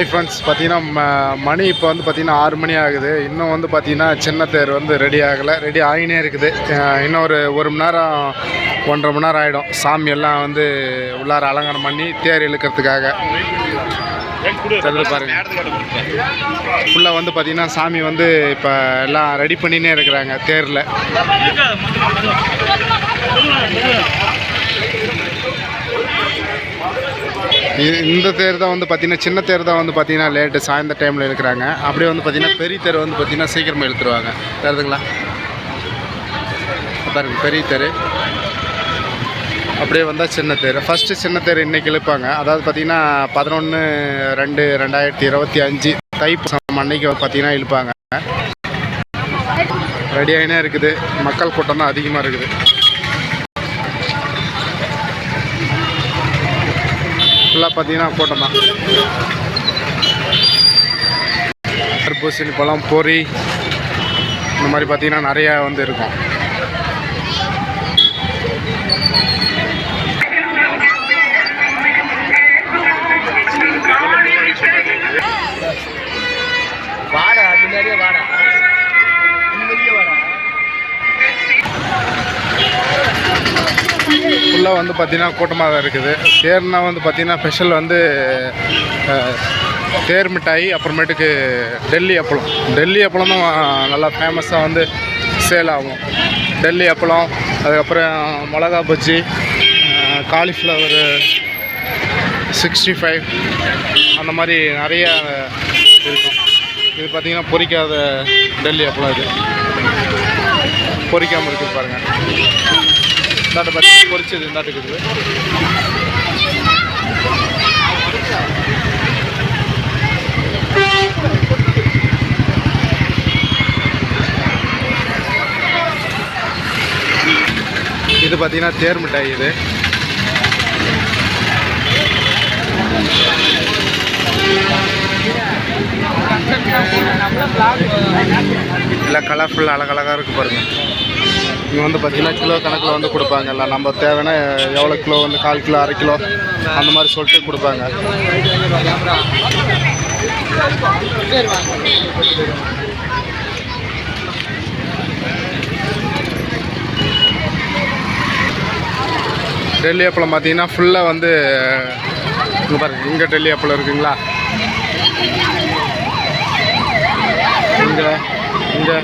Hi friends பார்த்தீங்கன்னா ம- மணி இப்போ வந்து பார்த்தீங்கன்னா ஆறு மணி ஆகுது. இன்னும் வந்து பார்த்தீங்கன்னா சின்ன தேர் வந்து ரெடி ஆகலை. ரெடி ஆகினே இருக்குது. இன்னும் ஒரு ஒரு மணி நேரம் ஒன்றரை மணி நேரம் ஆகிடும் சாமி எல்லாம் வந்து உள்ளார அலங்காரம் பண்ணி தேர் இழுக்கிறதுக்காக. தெரியுது பாருங்க. ஃபுல்லாக வந்து பார்த்தீங்கன்னா சாமி வந்து இப்போ எல்லாம் ரெடி பண்ணினே இருக்கிறாங்க தேரில். இந்த தேர் தான் வந்து பார்த்தீங்கன்னா சின்ன தேர் தான் வந்து பார்த்தீங்கன்னா லேட்டு சாயந்தர டைமில் இழுக்கிறாங்க. அப்படியே வந்து பார்த்தீங்கன்னா பெரிய தேர் வந்து பார்த்தீங்கன்னா சீக்கிரமாக இழுத்துருவாங்க. தெரியுதுங்களா? பாருங்க பெரிய தேர். அப்படியே வந்தால் சின்ன தேர். ஃபஸ்ட்டு சின்ன தேர் இன்றைக்கி இழுப்பாங்க. அதாவது பார்த்தீங்கன்னா பதினொன்று ரெண்டு ரெண்டாயிரத்தி இருபத்தி அஞ்சு தைப்பூசம் அன்னைக்கு பார்த்தீங்கன்னா இழுப்பாங்க. ரெடியாகினே இருக்குது. மக்கள் கூட்டம் தான் அதிகமாக இருக்குது. ஃபுல்லாக பார்த்தீங்கன்னா கூட்டம் தான். தர்பூசணி பழம் பொரி இந்த மாதிரி பார்த்தீங்கன்னா நிறையா வந்து இருக்கும். வந்து பார்த்தீங்கன்னா கூட்டமாக தான் இருக்குது. தேர்னா வந்து பார்த்திங்கன்னா ஸ்பெஷல் வந்து தேர் மிட்டாய் அப்புறமேட்டுக்கு டெல்லி அப்பளம். டெல்லி அப்பளம் தான் நல்லா ஃபேமஸாக வந்து சேல் ஆகும். டெல்லி அப்பளம் அதுக்கப்புறம் மிளகா பஜ்ஜி காலிஃப்ளவர் சிக்ஸ்டி ஃபைவ் அந்த மாதிரி நிறைய இருக்கும். இது பார்த்தீங்கன்னா பொரிக்காத டெல்லி அப்பளம் இது. பொரிக்காமல் இருக்குது பாருங்கள் இந்தாட்ட பார்த்தீங்கன்னா பொறிச்சது இந்தாட்டு இது பார்த்தீங்கன்னா தேர் மிட்டாய் இது. எல்லாம் கலர்ஃபுல் அழகழகாக இருக்குது பாருங்கள் இங்கே வந்து பார்த்தீங்கன்னா கிலோ கணக்கில் வந்து கொடுப்பாங்க. எல்லாம் நம்ம தேவைன்னா எவ்வளோ கிலோ வந்து கால் கிலோ அரை கிலோ அந்த மாதிரி சொல்லிட்டு கொடுப்பாங்க. டெல்லி அப்பளம் பார்த்தீங்கன்னா ஃபுல்லாக வந்து இங்கே பாருங்க இங்கே டெல்லி அப்பளம் இருக்குங்களா? இங்கே இங்கே.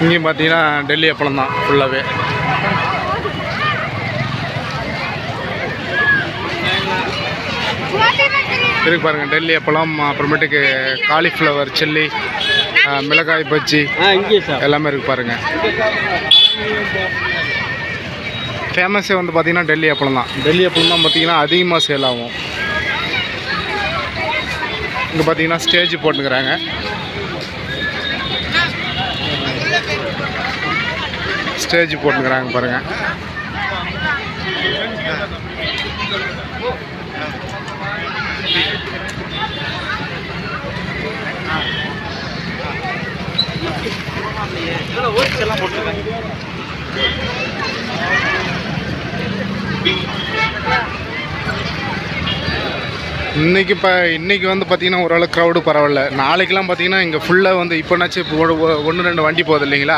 இங்கேயும் பார்த்தீங்கன்னா டெல்லி அப்பளம் தான் ஃபுல்லாகவே இருக்கு பாருங்கள் டெல்லி அப்பளம் அப்புறமேட்டுக்கு காலிஃப்ளவர் சில்லி மிளகாய் பஜ்ஜி எல்லாமே இருக்கு பாருங்கள் ஃபேமஸே வந்து பார்த்தீங்கன்னா டெல்லி அப்பளம் தான். டெல்லி அப்பளம் தான் பார்த்தீங்கன்னா அதிகமாக சேல் ஆகும். இங்கே பார்த்தீங்கன்னா ஸ்டேஜ் போட்டுக்கிறாங்க. ஸ்டேஜ் போட்டுக்கிறாங்க பாருங்க. எல்லாம் இன்றைக்கி இப்போ இன்றைக்கி வந்து பார்த்திங்கன்னா ஓரளவு க்ரௌடு பரவாயில்ல. நாளைக்கெலாம் பார்த்தீங்கன்னா இங்கே ஃபுல்லாக வந்து இப்போனாச்சும் இப்போ ஒன்று ரெண்டு வண்டி போகுது இல்லைங்களா?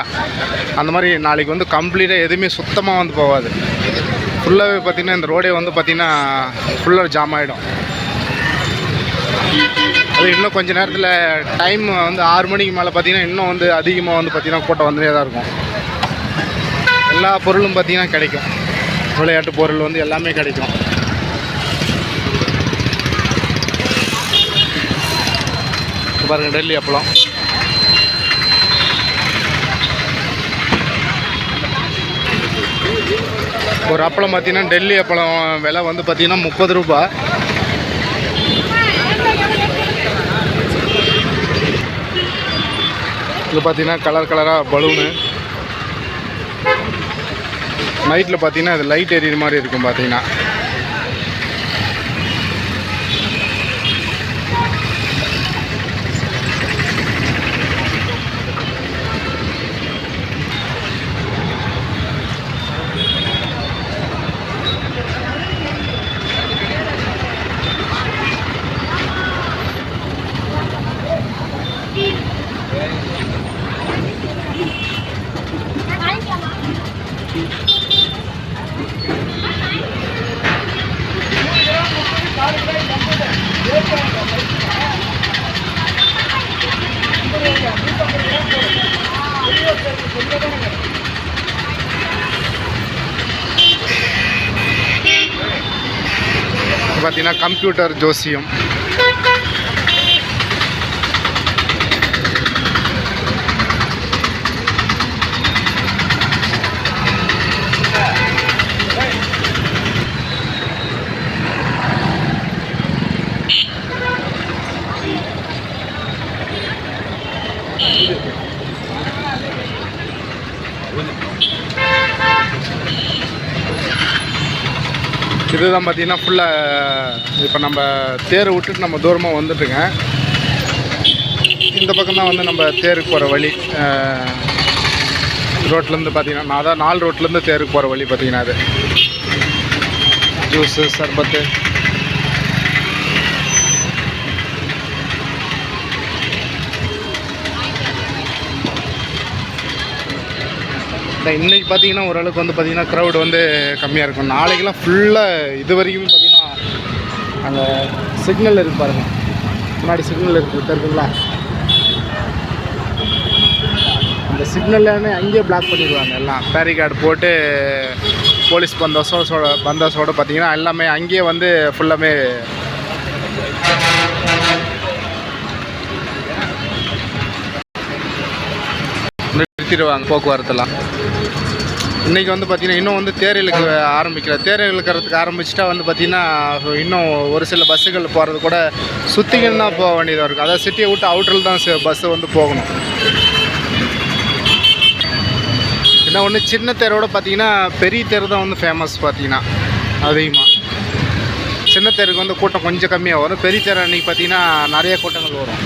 அந்த மாதிரி நாளைக்கு வந்து கம்ப்ளீட்டாக எதுவுமே சுத்தமாக வந்து போகாது. ஃபுல்லாகவே பார்த்திங்கன்னா இந்த ரோடே வந்து பார்த்திங்கன்னா ஃபுல்லாக ஜாம் ஆகிடும் அது இன்னும் கொஞ்ச நேரத்தில் டைம் வந்து ஆறு மணிக்கு மேலே பார்த்தீங்கன்னா இன்னும் வந்து அதிகமாக வந்து பார்த்திங்கன்னா கூட்டம் வந்துட்டே தான் இருக்கும். எல்லா பொருளும் பார்த்தீங்கன்னா கிடைக்கும். விளையாட்டு பொருள் வந்து எல்லாமே கிடைக்கும். பாருங்க டெல்லி அப்பளம். ஒரு அப்பளம் பார்த்தீங்கன்னா டெல்லி அப்பளம் விலை வந்து பார்த்தீங்கன்னா முப்பது ரூபா. இது பார்த்தீங்கன்னா கலர் கலராக பலூனு நைட்டில் பார்த்தீங்கன்னா அது லைட் எரியுற மாதிரி இருக்கும் பார்த்தீங்கன்னா. पाती कंप्यूटर जोस्यम இதுதான் பார்த்தீங்கன்னா ஃபுல்லாக இப்போ நம்ம தேரை விட்டுட்டு நம்ம தூரமாக வந்துட்டுங்க. இந்த பக்கம் தான் வந்து நம்ம தேருக்கு போகிற வழி. ரோட்லேருந்து பார்த்தீங்கன்னா நான் தான் நாலு ரோட்லேருந்து தேருக்கு போகிற வழி பார்த்தீங்கன்னா அது. ஜூஸு சர்பத்து. இந்த இன்னைக்கு பார்த்தீங்கன்னா ஓரளவுக்கு வந்து பார்த்தீங்கன்னா க்ரௌட் வந்து கம்மியாக இருக்கும். நாளைக்கெல்லாம் ஃபுல்லாக இது வரைக்கும் பார்த்தீங்கன்னா அந்த சிக்னல் இருக்கு பாருங்க. முன்னாடி சிக்னல் இருக்குது தெரியுங்களா அந்த சிக்னல்லானே அங்கேயே பிளாக் பண்ணிடுவாங்க எல்லாம். பேரிகார்டு போட்டு போலீஸ் பந்தோசோட பந்தோசோட பார்த்தீங்கன்னா எல்லாமே அங்கேயே வந்து ஃபுல்லாமே நிறுத்திடுவாங்க போக்குவரத்தெல்லாம். இன்றைக்கி வந்து பார்த்திங்கன்னா இன்னும் வந்து தேர் இழுக்க ஆரம்பிக்கல. தேர் இழுக்கிறதுக்கு ஆரம்பிச்சிட்டா வந்து பார்த்திங்கன்னா இன்னும் ஒரு சில பஸ்ஸுகள் போகிறது கூட சுற்றிக்கின்னு தான் போக வேண்டியதாக இருக்கும் அதாவது சிட்டியை விட்டு அவுட்டரில் தான் பஸ்ஸு வந்து போகணும். என்ன ஒன்று சின்ன தேரோட பார்த்திங்கன்னா பெரிய தேர் தான் வந்து ஃபேமஸ் பார்த்திங்கன்னா அதிகமாக சின்ன தேருக்கு வந்து கூட்டம் கொஞ்சம் கம்மியாக வரும். பெரிய தேர் அன்றைக்கி பார்த்தீங்கன்னா நிறைய கூட்டங்கள் வரும்.